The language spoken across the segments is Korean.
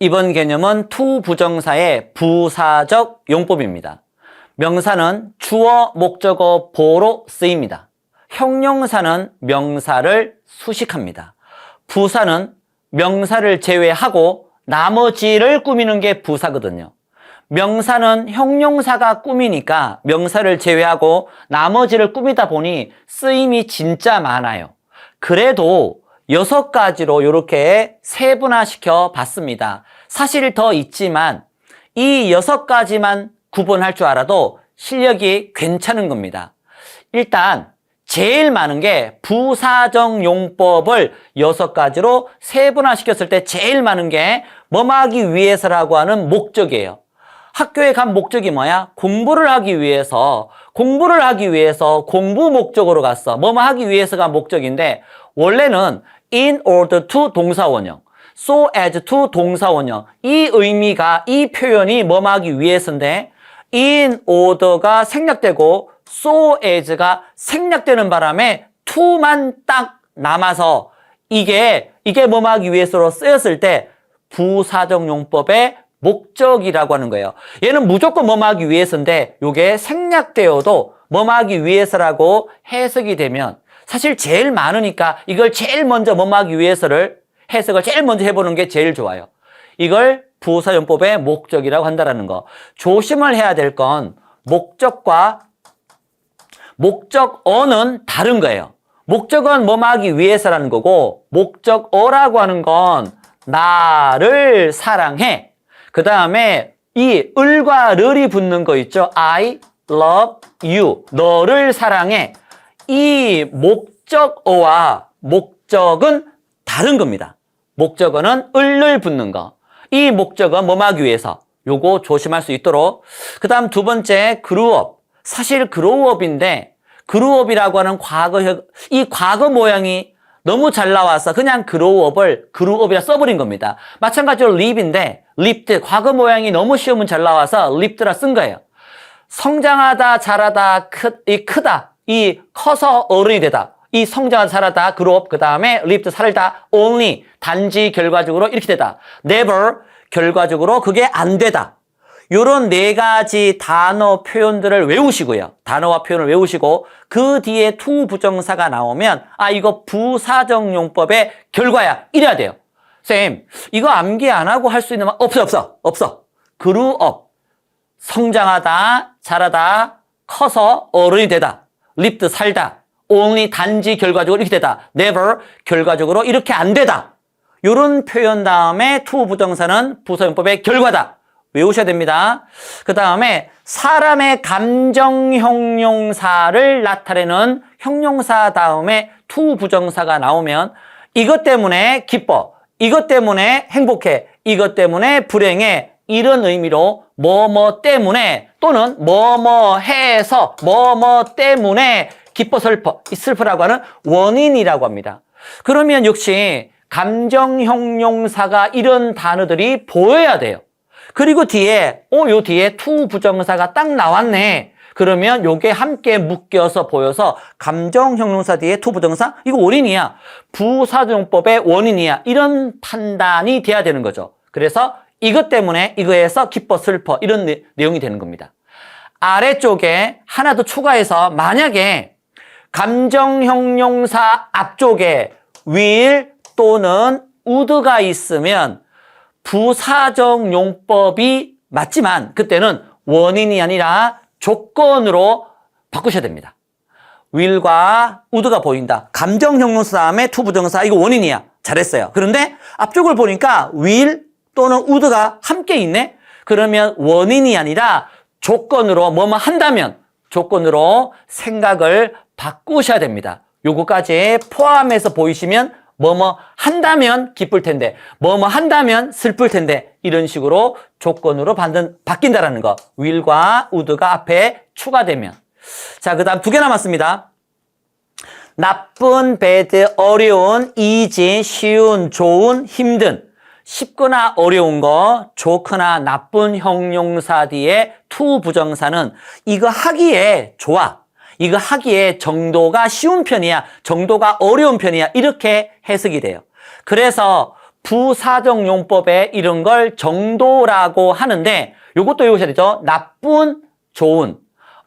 이번 개념은 투 부정사의 부사적 용법입니다. 명사는 주어, 목적어, 보로 쓰입니다. 형용사는 명사를 수식합니다. 부사는 명사를 제외하고 나머지를 꾸미는 게 부사거든요. 명사는 형용사가 꾸미니까 명사를 제외하고 나머지를 꾸미다 보니 쓰임이 진짜 많아요. 그래도 여섯 가지로 이렇게 세분화시켜 봤습니다. 사실 더 있지만 이 여섯 가지만 구분할 줄 알아도 실력이 괜찮은 겁니다. 일단 제일 많은 게 부사적 용법을 여섯 가지로 세분화시켰을 때 제일 많은 게 뭐하기 위해서라고 하는 목적이에요. 학교에 간 목적이 뭐야? 공부를 하기 위해서, 공부를 하기 위해서 공부 목적으로 갔어. 뭐뭐 하기 위해서가 목적인데, 원래는 in order to 동사원형, so as to 동사원형. 이 의미가, 이 표현이 뭐뭐 하기 위해서인데, in order가 생략되고, so as가 생략되는 바람에 to만 딱 남아서, 이게, 이게 뭐뭐 하기 위해서로 쓰였을 때, 부사적 용법의 목적이라고 하는 거예요. 얘는 무조건 뭐하기 위해서인데 요게 생략되어도 뭐하기 위해서라고 해석이 되면 사실 제일 많으니까 이걸 제일 먼저 뭐하기 위해서를 해석을 제일 먼저 해보는 게 제일 좋아요. 이걸 부사용법의 목적이라고 한다는 거. 조심을 해야 될 건 목적과 목적어는 다른 거예요. 목적은 뭐하기 위해서라는 거고 목적어라고 하는 건 나를 사랑해. 그 다음에 이 을과 르이 붙는 거 있죠? I love you. 너를 사랑해. 이 목적어와 목적은 다른 겁니다. 목적어는 을을 붙는 거. 이 목적은 뭐하기 위해서. 요거 조심할 수 있도록. 그 다음 두 번째, 그루업. 사실 그로우업인데, 그루업이라고 하는 과거, 이 과거 모양이 너무 잘 나와서 그냥 그로우업을 그루업이라 써버린 겁니다. 마찬가지로 립인데 립드 과거 모양이 너무 쉬우면 잘 나와서 립드라 쓴 거예요. 성장하다 자라다 크, 이 크다 이 커서 어른이 되다 이 성장하다 자라다 그룹 그 다음에 립드 살다 only 단지 결과적으로 이렇게 되다 never 결과적으로 그게 안 되다 요런 네 가지 단어 표현들을 외우시고요. 단어와 표현을 외우시고 그 뒤에 투 부정사가 나오면 아 이거 부사적 용법의 결과야 이래야 돼요. 쌤 이거 암기 안 하고 할 수 있는 말 없어 없어 없어. 그루업 성장하다 자라다 커서 어른이 되다 립드 살다 only 단지 결과적으로 이렇게 되다 never 결과적으로 이렇게 안 되다 요런 표현 다음에 투 부정사는 부사용법의 결과다. 외우셔야 됩니다. 그 다음에 사람의 감정 형용사를 나타내는 형용사 다음에 투 부정사가 나오면 이것 때문에 기뻐, 이것 때문에 행복해, 이것 때문에 불행해 이런 의미로 뭐뭐 때문에 또는 뭐뭐 해서 뭐뭐 때문에 기뻐 슬퍼, 이 슬프라고 하는 원인이라고 합니다. 그러면 역시 감정 형용사가 이런 단어들이 보여야 돼요. 그리고 뒤에 어, 요 뒤에 투 부정사가 딱 나왔네. 그러면 요게 함께 묶여서 보여서 감정 형용사 뒤에 투 부정사 이거 원인이야. 부사정법의 원인이야. 이런 판단이 돼야 되는 거죠. 그래서 이것 때문에 이거에서 기뻐 슬퍼 이런 내, 내용이 되는 겁니다. 아래쪽에 하나 더 추가해서 만약에 감정 형용사 앞쪽에 will 또는 would가 있으면 부사적 용법이 맞지만 그때는 원인이 아니라 조건으로 바꾸셔야 됩니다. will과 would가 보인다. 감정 형용사 다음에 to 부정사 이거 원인이야. 잘했어요. 그런데 앞쪽을 보니까 will 또는 would가 함께 있네. 그러면 원인이 아니라 조건으로 뭐뭐 한다면 조건으로 생각을 바꾸셔야 됩니다. 요거까지 포함해서 보이시면 뭐뭐 한다면 기쁠 텐데, 뭐뭐 한다면 슬플 텐데, 이런 식으로 조건으로 반든, 바뀐다라는 거. will과 would가 앞에 추가되면. 자, 그 다음 두 개 남았습니다. 나쁜, bad, 어려운, easy, 쉬운, 좋은, 힘든. 쉽거나 어려운 거, 좋거나 나쁜 형용사 뒤에 to 부정사는 이거 하기에 좋아. 이거 하기에 정도가 쉬운 편이야. 정도가 어려운 편이야. 이렇게 해석이 돼요. 그래서 부사적 용법에 이런 걸 정도라고 하는데 요것도 외우셔야 되죠. 나쁜, 좋은,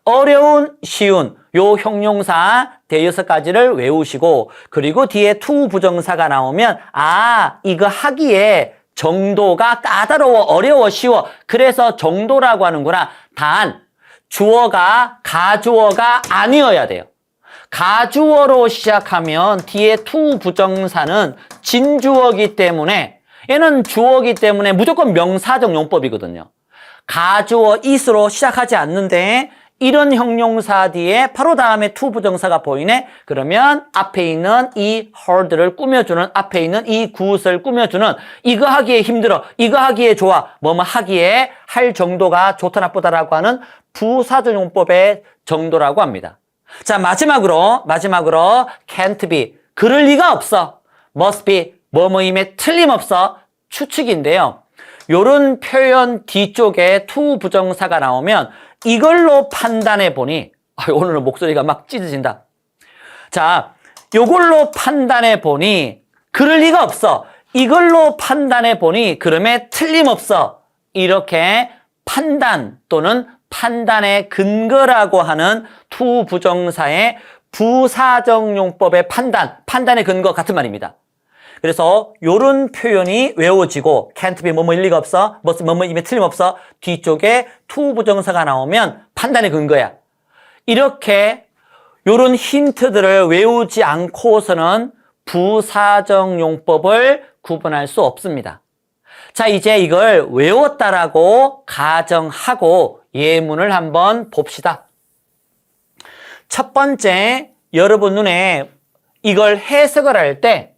어려운, 쉬운 요 형용사 대여섯 가지를 외우시고 그리고 뒤에 투 부정사가 나오면 아 이거 하기에 정도가 까다로워 어려워 쉬워 그래서 정도라고 하는구나 단 주어가 가주어가 아니어야 돼요. 가주어로 시작하면 뒤에 투 부정사는 진주어기 때문에 얘는 주어기 때문에 무조건 명사적 용법이거든요. 가주어 it으로 시작하지 않는데 이런 형용사 뒤에 바로 다음에 투 부정사가 보이네? 그러면 앞에 있는 이 heard를 꾸며주는 앞에 있는 이 gut을 꾸며주는 이거 하기에 힘들어 이거 하기에 좋아 뭐뭐 하기에 할 정도가 좋다 나쁘다라고 하는 부사적 용법의 정도라고 합니다. 자 마지막으로 마지막으로 can't be 그럴 리가 없어 must be 뭐뭐임에 틀림없어 추측인데요. 요런 표현 뒤쪽에 투 부정사가 나오면 이걸로 판단해 보니 아, 오늘은 목소리가 막 찢어진다. 자, 요걸로 판단해 보니 그럴 리가 없어. 이걸로 판단해 보니 그럼에 틀림없어. 이렇게 판단 또는 판단의 근거라고 하는 투 부정사의 부사적 용법의 판단, 판단의 근거 같은 말입니다. 그래서 요런 표현이 외워지고 can't be 뭐뭐 일리가 없어 must 뭐뭐 임에 틀림없어 뒤쪽에 to 부정사가 나오면 판단의 근거야. 이렇게 요런 힌트들을 외우지 않고서는 부사적 용법을 구분할 수 없습니다. 자 이제 이걸 외웠다라고 가정하고 예문을 한번 봅시다. 첫 번째 여러분 눈에 이걸 해석을 할 때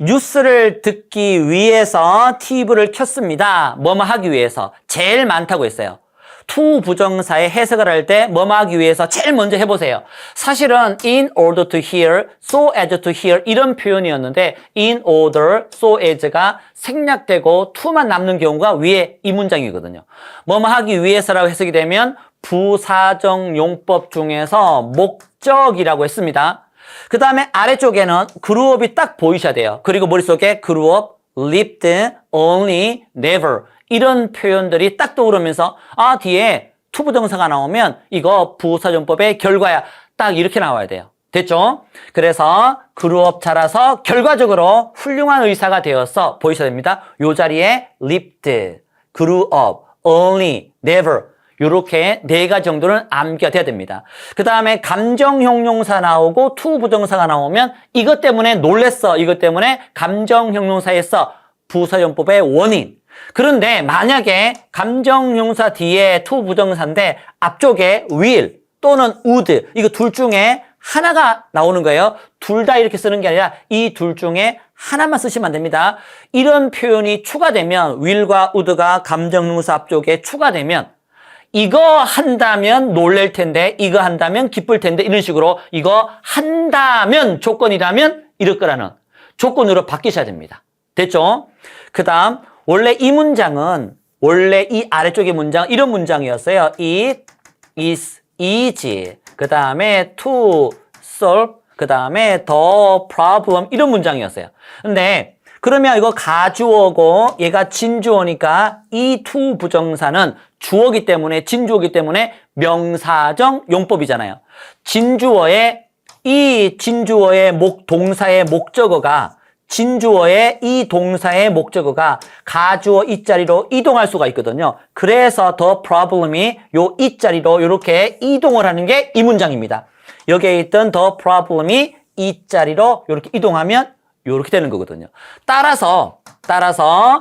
뉴스를 듣기 위해서 TV를 켰습니다. 뭐뭐 하기 위해서. 제일 많다고 했어요. 투 부정사의 해석을 할 때 뭐뭐 하기 위해서 제일 먼저 해보세요. 사실은 in order to hear, so as to hear 이런 표현이었는데 in order, so as가 생략되고 to만 남는 경우가 위에 이 문장이거든요. 뭐뭐 하기 위해서라고 해석이 되면 부사정 용법 중에서 목적이라고 했습니다. 그 다음에 아래쪽에는 그루업이 딱 보이셔야 돼요. 그리고 머릿속에 그루업, lived, only, never 이런 표현들이 딱 떠오르면서 아 뒤에 투부정사가 나오면 이거 부사전법의 결과야. 딱 이렇게 나와야 돼요. 됐죠? 그래서 그루업 자라서 결과적으로 훌륭한 의사가 되어서 보이셔야 됩니다. 요 자리에 lived, grew up, only, never 이렇게 네 가지 정도는 암기가 돼야 됩니다. 그 다음에 감정 형용사 나오고 투 부정사가 나오면 이것 때문에 놀랬어. 이것 때문에 감정 형용사에서 부사용법의 원인. 그런데 만약에 감정 형용사 뒤에 투 부정사인데 앞쪽에 will 또는 would 이거 둘 중에 하나가 나오는 거예요. 둘 다 이렇게 쓰는 게 아니라 이 둘 중에 하나만 쓰시면 안 됩니다. 이런 표현이 추가되면 will과 would가 감정 형용사 앞쪽에 추가되면 이거 한다면 놀랄 텐데, 이거 한다면 기쁠 텐데, 이런 식으로 이거 한다면 조건이라면 이럴 거라는 조건으로 바뀌셔야 됩니다. 됐죠? 그 다음, 원래 이 문장은, 원래 이 아래쪽의 문장, 이런 문장이었어요. It is easy. 그 다음에 to solve. 그 다음에 the problem. 이런 문장이었어요. 근데 그러면 이거 가주어고 얘가 진주어니까 이 투 부정사는 주어기 때문에 진주어기 때문에 명사정 용법이잖아요. 진주어의 이 진주어의 목 동사의 목적어가 진주어의 이 동사의 목적어가 가주어 이 자리로 이동할 수가 있거든요. 그래서 더 problem이 요 이 자리로 이렇게 이동을 하는 게 이 문장입니다. 여기에 있던 더 problem이 이 자리로 이렇게 이동하면 이렇게 되는 거거든요. 따라서 따라서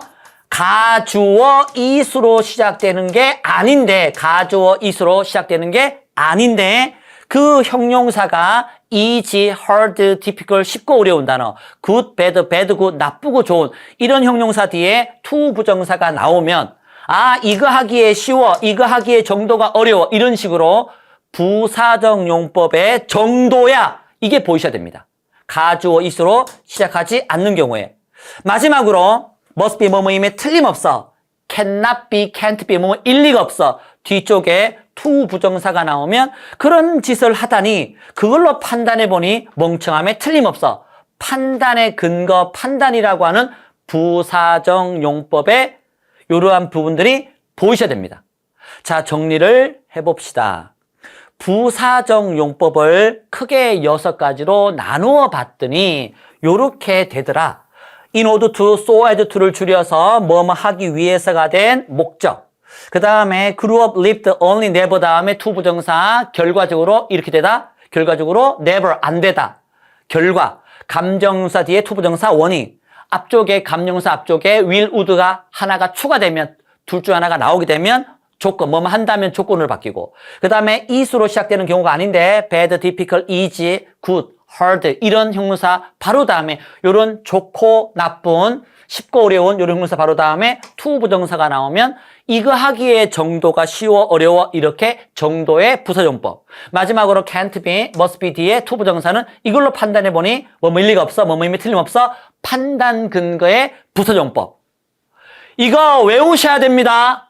가주어 이수로 시작되는 게 아닌데 가주어 이수로 시작되는 게 아닌데 그 형용사가 easy, hard, difficult, 쉽고 어려운 단어 good, bad, bad, good, 나쁘고 좋은 이런 형용사 뒤에 to 부정사가 나오면 아 이거 하기에 쉬워, 이거 하기에 정도가 어려워 이런 식으로 부사적 용법의 정도야 이게 보이셔야 됩니다. 가 주어 이수로 시작하지 않는 경우에 마지막으로 must be 뭐뭐임에 틀림없어 cannot be, can't be 뭐뭐 일리가 없어 뒤쪽에 to 부정사가 나오면 그런 짓을 하다니 그걸로 판단해 보니 멍청함에 틀림없어 판단의 근거 판단이라고 하는 부사정 용법의 이러한 부분들이 보이셔야 됩니다. 자, 정리를 해봅시다. 부사정 용법을 크게 여섯 가지로 나누어 봤더니 요렇게 되더라. in order to, so as to를 줄여서 뭐뭐 하기 위해서가 된 목적. 그 다음에 grew up, lived, only, never 다음에 to 부정사 결과적으로 이렇게 되다. 결과적으로 never 안 되다. 결과 감정사 뒤에 to 부정사 원인 앞쪽에 감정사 앞쪽에 will, would가 하나가 추가되면 둘 중 하나가 나오게 되면 조건 뭐뭐 한다면 조건으로 바뀌고. 그 다음에 is로 시작되는 경우가 아닌데 bad, difficult, easy, good, hard 이런 형용사 바로 다음에 요런 좋고 나쁜 쉽고 어려운 요런 형용사 바로 다음에 to 부정사가 나오면 이거 하기에 정도가 쉬워 어려워 이렇게 정도의 부사용법. 마지막으로 can't be, must be 뒤에 to 부정사는 이걸로 판단해 보니 뭐뭐 일리가 없어 뭐뭐 이미 틀림없어 판단 근거의 부사용법. 이거 외우셔야 됩니다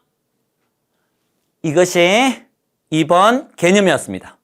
이것이 2번 개념이었습니다